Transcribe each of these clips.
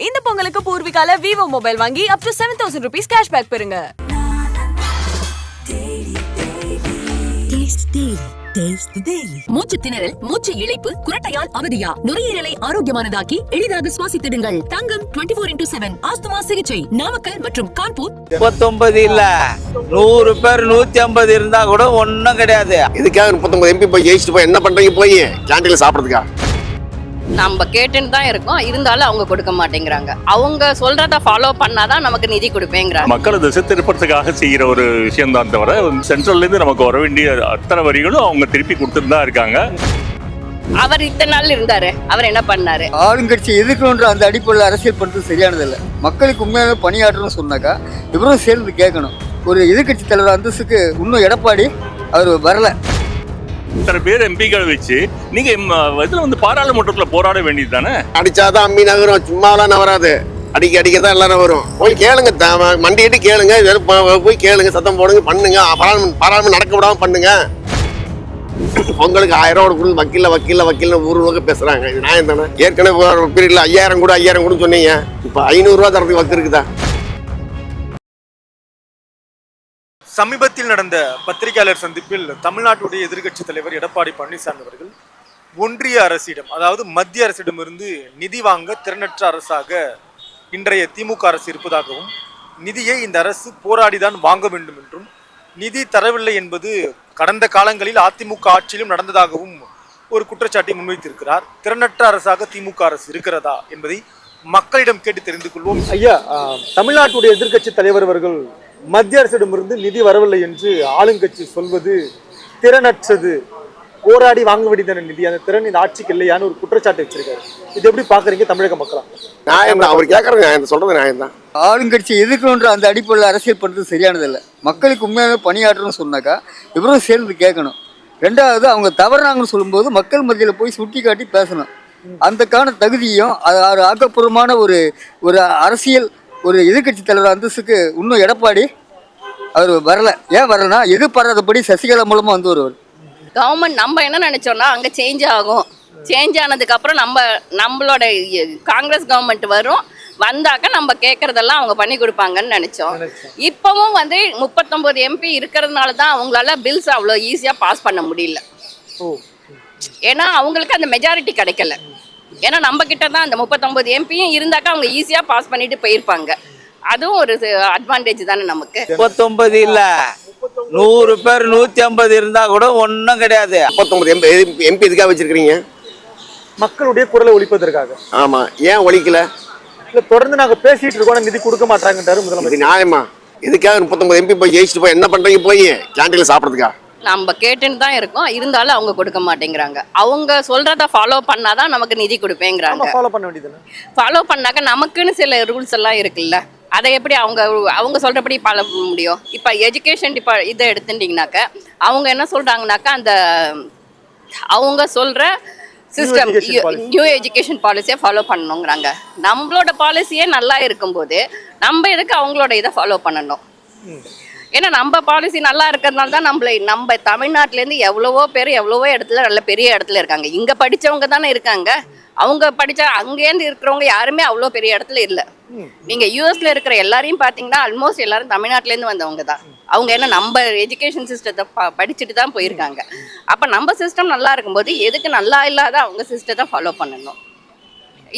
இந்த பொங்கலுக்கு பூர்விகால Vivo mobile வாங்கி up to seven thousand rupees cashback பெறுங்க. மூச்சு திணறல் மூச்சு இழைப்பு குரட்டையால் அவதியா? நுரையீரலை ஆரோக்கியமானதாக்கி எளிதாக சுவாசித்திடுங்கள். Thangam 24 four into seven asthma சிகிச்சை நாமக்கல் மற்றும் கான்பூர். முப்பத்தொன்பது இல்ல. நூறு பேர் நூத்தி ஐம்பது இருந்தா கூட ஒன்றும் கிடையாது. இதுக்காக முப்பத்தொன்பது எம்பி போய் ஜெயிச்சுட்டு போய் என்ன பண்றீங்க போய்? கேண்டீன்ல சாப்பிட்றதுக்கா? நம்ம கேட்டுன்னு தான் இருக்கோம். இருந்தாலும் அவங்க கொடுக்க மாட்டேங்கிறாங்க. அவங்க சொல்றத ஃபாலோ பண்ணாதான் நமக்கு நிதி கொடுப்பேங்கிறாங்க. மக்களை திசை திருப்பறதுக்காக செய்யற ஒரு விஷயம் தான் தவிர சென்ட்ரல்ல இருந்து நமக்கு வர வேண்டிய அத்தனை வரிகளும் அவங்க திருப்பி கொடுத்துட்டு தான் இருக்காங்க. அவர் இத்தனை நாள் இருந்தாரு. அவர் என்ன பண்ணாரு? ஆளுங்கட்சி எதிர்க்கணுன்ற அந்த அடிப்படையில் அரசியல் பண்ணுறது சரியானதில்லை. மக்களுக்கு உண்மையான பணியாற்றணும்னு சொன்னாக்கா இவரும் சேர்ந்து கேட்கணும். ஒரு எதிர்க்கட்சி தலைவர் அந்தஸ்துக்கு இன்னும் எடப்பாடி அவர் வரல. இத்தனை பேர் எம்பிக்களை வச்சு நீங்க இதுல வந்து பாராளுமன்றத்துல போராட வேண்டியது தானே அடிச்சாதான் அம்மி நகரும் சும்மாலாம் நவராது. அடிக்க அடிக்க தான் எல்லாரும் வரும் போய் கேளுங்க த- மண்டியிட்டு கேளுங்க போய் கேளுங்க சத்தம் போடுங்க பண்ணுங்க. பாராளுமன்ற பாராளுமன்றம் நடக்க விடாம பண்ணுங்க. பொங்கலுக்கு ஆயிரம் ரூபா கொடுத்து வக்கீல வக்கீல வக்கீல ஊர் உலக பேசுறாங்க. இது நியாயம் தானே? ஏற்கனவே பீரியட்ல ஐயாயிரம் கூட ஐயாயிரம் கூட சொன்னீங்க. இப்போ ஐநூறுரூவா தரத்துக்கு வக்கு இருக்குதா? சமீபத்தில் நடந்த பத்திரிகையாளர் சந்திப்பில் தமிழ்நாட்டுடைய எதிர்க்கட்சி தலைவர் எடப்பாடி பழனிசாமி அவர்கள் ஒன்றிய அரசிடம் அதாவது மத்திய அரசிடமிருந்து நிதி வாங்க திறனற்ற அரசாக இன்றைய திமுக அரசு இருப்பதாகவும் நிதியை இந்த அரசு போராடிதான் வாங்க வேண்டும் என்றும் நிதி தரவில்லை என்பது கடந்த காலங்களில் அதிமுக ஆட்சியிலும் நடந்ததாகவும் ஒரு குற்றச்சாட்டை முன்வைத்திருக்கிறார். திறனற்ற அரசாக திமுக அரசு இருக்கிறதா என்பதை மக்களிடம் கேட்டு தெரிந்து கொள்வோம். ஐயா தமிழ்நாட்டுடைய எதிர்க்கட்சி தலைவர் அவர்கள் மத்திய அரசிடமிருந்து நிதி வரவில்லை என்று ஆளுங்கட்சி சொல்வது திறனற்றது. போராடி வாங்க வேண்டியதான நிதி. அந்த திறன் இந்த ஆட்சிக்கு இல்லையான்னு ஒரு குற்றச்சாட்டு வச்சிருக்காரு. இது எப்படி பாக்குறீங்க தமிழக மக்களா? நியாயம் தான். அவர் கேட்கறது நியாயம் சொல்றது நியாயம் தான். ஆளுங்கட்சி எதிர்க்கணுன்ற அந்த அடிப்படையில் அரசியல் பண்ணுறது சரியானதில்லை. மக்களுக்கு உண்மையான பணியாற்றணும்னு சொன்னாக்கா இவரும் சேர்ந்து கேட்கணும். ரெண்டாவது அவங்க தவறுனாங்கன்னு சொல்லும்போது மக்கள் மத்தியில் போய் சுட்டி காட்டி பேசணும் அந்தக்கான தகுதியும் அது ஒரு ஆக்கப்பூர்வமான ஒரு ஒரு அரசியல் ஒரு எதிர்க்கட்சி தலைவர் அந்தஸ்துக்கு இன்னும் எடப்பாடி அவர் வரல. ஏன் வரலனா எதிர்பாராதபடி சசிகலா மூலமாக வந்து வருவார். கவர்மெண்ட் நம்ம என்ன நினைச்சோம்னா அங்க சேஞ்ச் ஆகும். சேஞ்ச் ஆனதுக்கு அப்புறம் நம்ம நம்மளோட காங்கிரஸ் கவர்மெண்ட் வரும். வந்தாக்க நம்ம கேட்கறதெல்லாம் அவங்க பண்ணி கொடுப்பாங்கன்னு நினைச்சோம். இப்பவும் வந்து முப்பத்தொன்பது எம்பி இருக்கிறதுனால தான் அவங்களால பில்ஸ் அவ்வளோ ஈஸியாக பாஸ் பண்ண முடியல. ஏன்னா அவங்களுக்கு அந்த மெஜாரிட்டி கிடைக்கல. ஏன்னா நம்ம கிட்ட தான் அந்த முப்பத்தொன்பது எம்பியும் இருந்தாக்கா அவங்க ஈஸியாக பாஸ் பண்ணிட்டு போயிருப்பாங்க. அதுவும் ஒரு அட்வான்டேஜ் தானே நமக்கு. முப்பத்தொன்பது இல்ல. நூறு பேர் நூத்தி ஐம்பது இருந்தா கூட ஒன்றும் கிடையாது. முப்பத்தொன்பது எம்பி எம்பி இதுக்காக வச்சிருக்கிறீங்க? மக்களுடைய குரலை ஒழிப்பதற்காக. ஆமா. ஏன் ஒழிக்கல? இல்ல தொடர்ந்து நாங்க பேசிட்டு இருக்கோம் நிதி கொடுக்க மாட்டாங்கன்றாரு இது முதலமைச்சர் நியாயமா? இதுக்காக முப்பத்தொன்பது எம்பி போய் ஜெயிச்சுட்டு போய் என்ன பண்றீங்க போய்? கேண்டீன்ல சாப்பிட்றதுக்கா? நம்ம கேட்டுன்னு தான் இருக்கோம். இருந்தாலும் அவங்க கொடுக்க மாட்டேங்கிறாங்க. அவங்க சொல்றத ஃபாலோ பண்ணாதான் நமக்கு நிதி கொடுப்பேங்கிறாங்க. ஃபாலோ பண்ண வேண்டியது ஃபாலோ பண்ணாக்க நமக்குன்னு சில ரூல்ஸ் எல்லாம் இருக்குல்ல. அதை எப்படி அவங்க அவங்க சொல்றபடி பண்ண முடியும்? இப்போ எஜுகேஷன் டிபா இதை எடுத்துட்டிங்கனாக்க அவங்க என்ன சொல்றாங்கனாக்கா அந்த அவங்க சொல்ற சிஸ்டம். நியூ எஜுகேஷன் பாலிசியை ஃபாலோ பண்ணணுங்கிறாங்க. நம்மளோட பாலிசியே நல்லா இருக்கும்போது நம்ம எதுக்கு அவங்களோட இதை ஃபாலோ பண்ணணும்? ஏன்னா நம்ம பாலிசி நல்லா இருக்கிறதுனால தான் நம்மள நம்ம தமிழ்நாட்டிலேருந்து எவ்வளவோ பேர் எவ்வளவோ இடத்துல நல்ல பெரிய இடத்துல இருக்காங்க. இங்கே படிச்சவங்க தானே இருக்காங்க. அவங்க படிச்சா அங்கேருந்து இருக்கிறவங்க யாருமே அவ்வளோ பெரிய இடத்துல இல்லை. நீங்கள் யூஎஸ்ல இருக்கிற எல்லாரையும் பார்த்தீங்கன்னா ஆல்மோஸ்ட் எல்லாரும் தமிழ்நாட்டிலேருந்து வந்தவங்க தான். அவங்க என்ன நம்ம எஜுகேஷன் சிஸ்டத்தை ப படிச்சுட்டு தான் போயிருக்காங்க. அப்போ நம்ம சிஸ்டம் நல்லா இருக்கும்போது எதுக்கு நல்லா இல்லாத அவங்க சிஸ்டத்தை ஃபாலோ பண்ணணும்?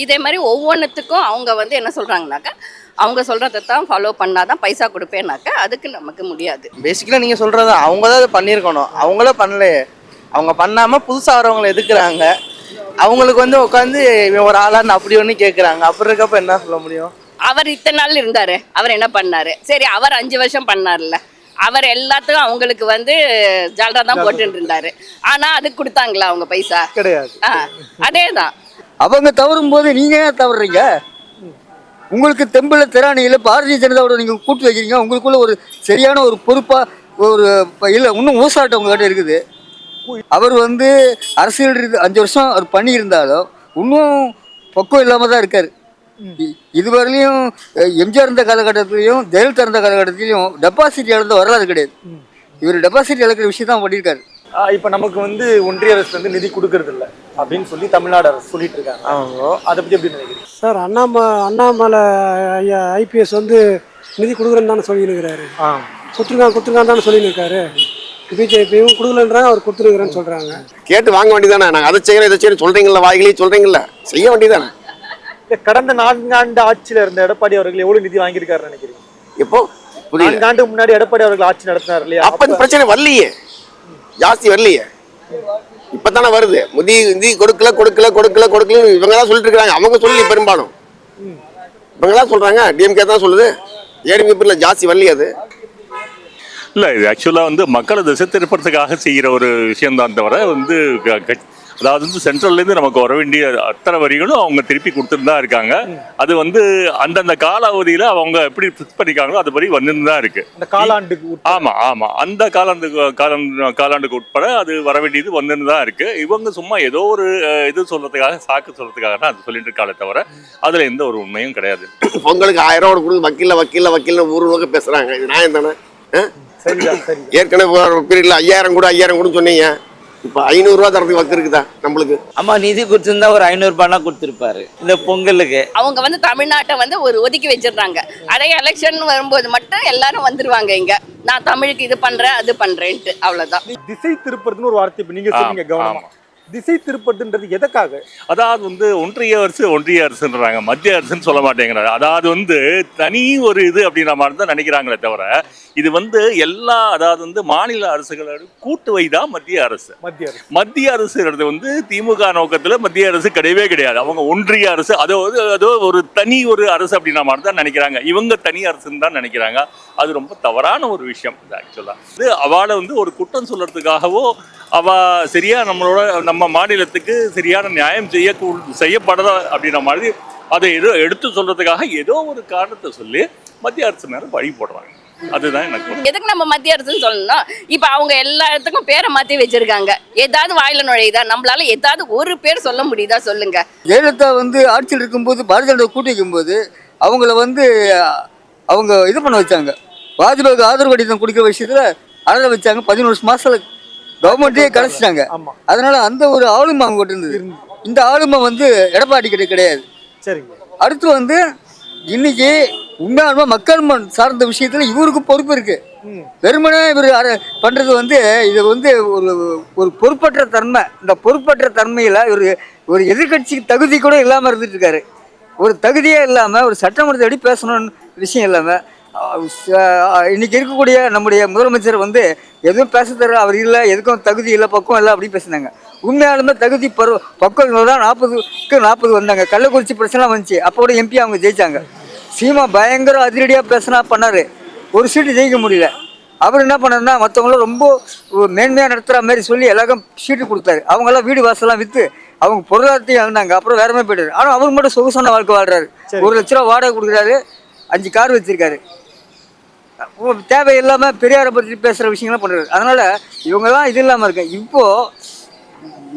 இதே மாதிரி ஒவ்வொன்றுத்துக்கும் அவங்க வந்து என்ன சொல்கிறாங்கனாக்கா அவங்க சொல்கிறத தான் ஃபாலோ பண்ணாதான் பைசா கொடுப்பேனாக்கா அதுக்கு நமக்கு முடியாது. பேசிக்கலாக நீங்கள் சொல்கிறது அவங்க தான் அதை பண்ணியிருக்கணும். அவங்களே பண்ணலையே. அவங்க பண்ணாமல் புதுசாக வரவங்களை எதுக்குறாங்க? அவங்களுக்கு வந்து உட்காந்து இவன் ஒரு ஆளான்னு அப்படி ஒன்று கேட்குறாங்க அப்படி இருக்கப்ப என்ன சொல்ல முடியும்? அவர் இத்தனை நாள் இருந்தாரு. அவர் என்ன பண்ணாரு? சரி அவர் அஞ்சு வருஷம் பண்ணார்ல அவர் எல்லாத்துக்கும் அவங்களுக்கு வந்து ஜாலரா தான் போட்டுட்டு இருந்தாரு ஆனா அதுக்கு கொடுத்தாங்களா அவங்க பைசா? கிடையாது. ஆ அதே தான் அவங்க தவறும் போது நீங்கள் ஏன் தவறுறீங்க? உங்களுக்கு தெம்பில் திராணியில் பாரதிய ஜனதாவோட நீங்கள் கூட்டு வைக்கிறீங்க உங்களுக்குள்ள ஒரு சரியான ஒரு பொறுப்பாக ஒரு இல்லை இன்னும் ஊசாட்டம் உங்கள்கிட்ட இருக்குது. அவர் வந்து அரசியல் அஞ்சு வருஷம் அவர் பண்ணியிருந்தாலும் இன்னும் பக்குவம் இல்லாமல் தான் இருக்கார். இதுவரையிலையும் எம்ஜிஆர் இருந்த காலகட்டத்திலையும் ஜெயலலிதா இருந்த காலகட்டத்திலையும் டெபாசிட் இழந்த வரலாறு கிடையாது. இவர் டெபாசிட் இழக்கிற விஷயம் தான் பண்ணியிருக்காரு. இப்ப நமக்கு வந்து ஒன்றிய அரசு வந்து நிதி கொடுக்கறது இல்ல அப்படின்னு சொல்லி தமிழ்நாடு அரசு சொல்லிட்டு இருக்காங்க. அதை பத்தி எப்படி நினைக்கிறீங்க? சார் அண்ணாம அண்ணாமலை ஐயா ஐபிஎஸ் வந்து நிதி கொடுக்குறேன்னு தானே சொல்லியிருக்கிறாரு ஆ. கொடுத்துருக்கான் கொடுத்துருக்கான் தானே சொல்லியிருக்காரு பிஜேபியும் கொடுக்கலன்றாங்க அவர் கொடுத்துருக்குறேன்னு சொல்கிறாங்க கேட்டு வாங்க வேண்டியதானே நாங்கள் அதை செய்யறோம் இதை செய்யறோம் சொல்றீங்களா வாயிலேயே சொல்றீங்களா செய்ய வேண்டியதானே இல்ல, கடந்த நான்காண்டு ஆட்சியில இருந்த எடப்பாடி அவர்கள் எவ்வளவு நிதி வாங்கியிருக்காருன்னு நினைக்கிறீங்க? எப்போ? புரியல. நான்காண்டு முன்னாடி எடப்பாடி அவர்கள் ஆட்சி நடத்தினார் இல்லையா? அப்ப பிரச்சனை வரலையே. ஜாஸ்தி வரலையே. இப்பதானே வருது. முதி நிதி கொடுக்கல கொடுக்கல கொடுக்கல கொடுக்கல இவங்க தான் சொல்லிட்டு இருக்கிறாங்க அவங்க சொல்லி பெரும்பாலும். இவங்க தான் சொல்றாங்க டிஎம்கே தான் சொல்லுது. ஏடிஎம்கே ஜாஸ்தி வரலையே அது. இல்லை இது ஆக்சுவலாக வந்து மக்களை திசை திருப்பறதுக்காக செய்கிற ஒரு விஷயம்தான் தவிர வந்து க- அதாவது வந்து சென்ட்ரல்ல இருந்து நமக்கு வர வேண்டிய அத்தனை வரிகளும் அவங்க திருப்பி கொடுத்துட்டு தான் இருக்காங்க. அது வந்து அந்தந்த கால அவதியில அவங்க எப்படி ஃபிக்ஸ் பண்ணிருக்காங்களோ அது படி வந்துட்டு தான் இருக்கு. இந்த காலாண்டுக்கு உட்பட. ஆமா ஆமா. அந்த காலாண்டு காலாண்டு காலாண்டுக்கு உட்பட அது வர வேண்டியது வந்துன்னு தான் இருக்கு. இவங்க சும்மா ஏதோ ஒரு இது சொல்றதுக்காக சாக்கு சொல்றதுக்காக தான் அது சொல்லிட்டு இருக்காளே தவிர அதுல எந்த ஒரு உண்மையும் கிடையாது. பொங்கலுக்கு ஆயிரம் ரூபா கொடுத்து வக்கீல வக்கீல வக்கீல்னு ஊர் உலக பேசுறாங்க. இது நியாயம் தானே? ஏற்கனவே ஒரு பீரியட்ல ஐயாயிரம் கூட ஐயாயிரம் கூட சொன்னீங்க. இப்ப ஐநூறு ரூபா தரதுக்கு வக்கு இருக்குதா நம்மளுக்கு? அம்மா நிதி கொடுத்துருந்தா ஒரு ஐநூறுபானா கொடுத்துருப்பாரு. இந்த பொங்கலுக்கு. அவங்க வந்து தமிழ்நாட்டை வந்து ஒரு ஒதுக்கி வச்சிடுறாங்க. அதே எலெக்ஷன் வரும்போது மட்டும் எல்லாரும் வந்துருவாங்க இங்க. நான் தமிழுக்கு இது பண்றேன் அது பண்றேன்ட்டு. அவ்வளவுதான். திசை திருப்பறதுன்னு ஒரு வார்த்தை இப்ப நீங்க சொன்னீங்க கவனமா. திசை திருப்பறதுன்றது எதற்காக? அதாவது வந்து ஒன்றிய அரசு ஒன்றிய அரசுன்றாங்க. மத்திய அரசுன்னு சொல்ல மாட்டேங்கிறாங்க. அதாவது வந்து தனி ஒரு இது அப்படின்ற மாதிரி தான் நினைக்கிறாங்களே தவிர இது வந்து எல்லா அதாவது வந்து மாநில அரசுகளோட கூட்டுவை தான் மத்திய அரசு. மத்திய அரசு. மத்திய அரசுங்கிறது வந்து திமுக நோக்கத்துல மத்திய அரசு கிடையவே கிடையாது. அவங்க ஒன்றிய அரசு அதோ அதோ ஒரு தனி ஒரு அரசு அப்படின்ற மாதிரி தான் நினைக்கிறாங்க. இவங்க தனி அரசுன்னு தான் நினைக்கிறாங்க. அது ரொம்ப தவறான ஒரு விஷயம் இது ஆக்சுவலா இது அவளை வந்து ஒரு குற்றம் சொல்றதுக்காகவோ அவ சரியா நம்மளோட நம்ம மாநிலத்துக்கு சரியான நியாயம் செய்ய செய்யப்படல அப்படின்ற மாதிரி அதை ஏதோ எடுத்து சொல்றதுக்காக ஏதோ ஒரு காரணத்தை சொல்லி மத்திய அரசு மேல பழி போடுறாங்க. அதுதான் எனக்கு எதுக்கு நம்ம மத்திய அரசுன்னு சொல்லணும் இப்ப அவங்க எல்லா இடத்துக்கும் பேரை மாத்தி வச்சிருக்காங்க. ஏதாவது வாயில நுழையுதா? நம்மளால ஏதாவது ஒரு பேர் சொல்ல முடியுதா? சொல்லுங்க. ஜெயலலிதா வந்து ஆட்சியில் இருக்கும்போது பாரதிய ஜனதா கூட்டி வைக்கும்போது அவங்கள வந்து அவங்க இது பண்ண வச்சாங்க. வாஜ்பாய்க்கு ஆதரவு கடிதம் கொடுக்குற விஷயத்துல அழக வச்சாங்க. பதினோரு மாசத்துல கவர்மெண்ட்டே கலைச்சிட்டாங்க. அதனால அந்த ஒரு ஆளுமை அவங்க இருந்தது. இந்த ஆளுமை வந்து எடப்பாடி கிட்ட கிடையாது. சரிங்க. அடுத்து வந்து இன்னைக்கு உண்மையாலுமே மக்கள் சார்ந்த விஷயத்துல இவருக்கு பொறுப்பு இருக்கு. ம். வெறுமனே இவர் பண்றது வந்து இது வந்து ஒரு ஒரு பொறுப்பற்ற தன்மை. இந்த பொறுப்பற்ற தன்மையில ஒரு ஒரு எதிர்க்கட்சி தகுதி கூட இல்லாம இருந்துட்டு இருக்காரு. ஒரு தகுதியே இல்லாம ஒரு சட்டமன்றத்தை எப்படி பேசணும்னு விஷயம் இல்லாம இன்னைக்கு இருக்கக்கூடிய நம்முடைய முதலமைச்சர் வந்து எதுவும் பேச தர அவர் இல்லை எதுக்கும் தகுதி இல்லை பக்கம் இல்லை அப்படின்னு பேசுனாங்க. உண்மையாலுமே தகுதி பருவ பக்கம் தான் நாற்பதுக்கு நாற்பது வந்தாங்க. கள்ளக்குறிச்சி பிரச்சனை வந்துச்சு. அப்போ கூட எம்பி அவங்க ஜெயிச்சாங்க. சீமா பயங்கர அதிரடியாக பேசினா பண்ணாரு. ஒரு சீட்டு ஜெயிக்க முடியல. அவர் என்ன பண்ணாருன்னா மற்றவங்களும் ரொம்ப மேன்மையாக நடத்துகிற மாதிரி சொல்லி எல்லாருக்கும் சீட்டு கொடுத்தாரு. அவங்கெல்லாம் வீடு வாசலாம் விற்று அவங்க பொருளாதாரத்தையும் இழந்தாங்க. அப்புறம் வேற மாதிரி போயிட்டாரு. ஆனால் அவர் மட்டும் சொகுசான வாழ்க்கை வாழ்றாரு. ஒரு லட்ச ரூபா வாடகை கொடுக்குறாரு. அஞ்சு கார் வச்சிருக்காரு. ஓ, தேவையில்லாம பெரியாரை பற்றி பேசுகிற விஷயங்கள்லாம் பண்ணுறாரு அதனால இவங்கெல்லாம் இது இல்லாமல் இருக்கு. இப்போ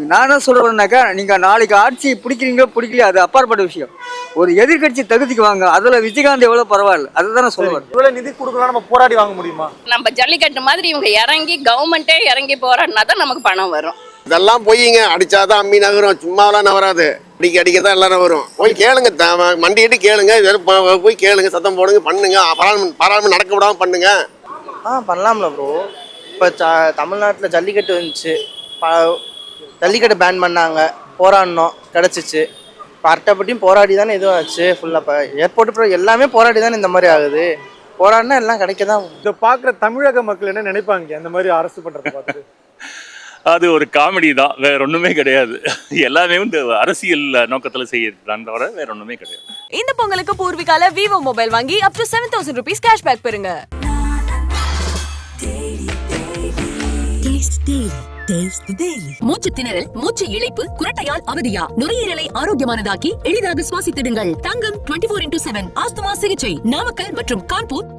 நான் என்ன சொல்கிறேன்னாக்கா நீங்கள் நாளைக்கு ஆட்சி பிடிக்கிறீங்களோ பிடிக்கலையோ அது அப்பாற்பட்ட விஷயம். ஒரு எதிர்க்கட்சி தகுதிக்கு வாங்க. அதில் விஜயகாந்த் எவ்வளோ பரவாயில்ல. அதுதான் நான் சொல்லுவேன் இவ்வளவு நிதி கொடுக்கலாம் நம்ம போராடி வாங்க முடியுமா? நம்ம ஜல்லிக்கட்டு மாதிரி இவங்க இறங்கி கவர்மெண்ட்டே இறங்கி போராடினா தான் நமக்கு பணம் வரும். இதெல்லாம் பொய்யுங்க அடிச்சாதான் அம்மி நகரும். சும்மாலாம் நவராது அடிக்க அடிக்க தான் எல்லாரும் வரும். போய் கேளுங்க த- மண்டிட்டு கேளுங்க. போய் கேளுங்க சத்தம் போடுங்க பண்ணுங்க. பாராளுமன்ற பாராளுமன்றம் நடக்க விடாம பண்ணுங்க. ஆ பண்ணலாம்ல ப்ரோ இப்போ தமிழ்நாட்டில் ஜல்லிக்கட்டு வந்துச்சு. ப ஜல்லிக்கட்டு பேன் பண்ணாங்க. போராடினோம் கிடச்சிச்சு. இப்போ அட்டப்பட்டியும் போராடி தானே இதுவும் ஆச்சு ஃபுல்லாக இப்போ ஏர்போர்ட் ப்ரோ எல்லாமே போராடி தானே இந்த மாதிரி ஆகுது. போராடினா எல்லாம் கிடைக்க தான் இதை பாக்குற தமிழக மக்கள் என்ன நினைப்பாங்க? அந்த மாதிரி அரசு பண்றதை பார்த்து. அது ஒரு காமெடி தான். வேற ஒண்ணுமே கிடையாது. எல்லாமே வந்து அரசியல் நோக்கத்துல செய்யறதுதான் தவிர வேற ஒண்ணுமே கிடையாது. இந்த பொங்கலுக்கு பூர்விகால விவோ மொபைல் வாங்கி up to seven thousand rupees cashback பெறுங்க. மூச்சு திணறல் மூச்சு இழைப்பு குரட்டையால் அவதியா? நுரையீரலை ஆரோக்கியமானதாக்கி எளிதாக சுவாசித்திடுங்கள். Thangam twenty four into seven asthma சிகிச்சை. நாமக்கல் மற்றும் கான்பூர்.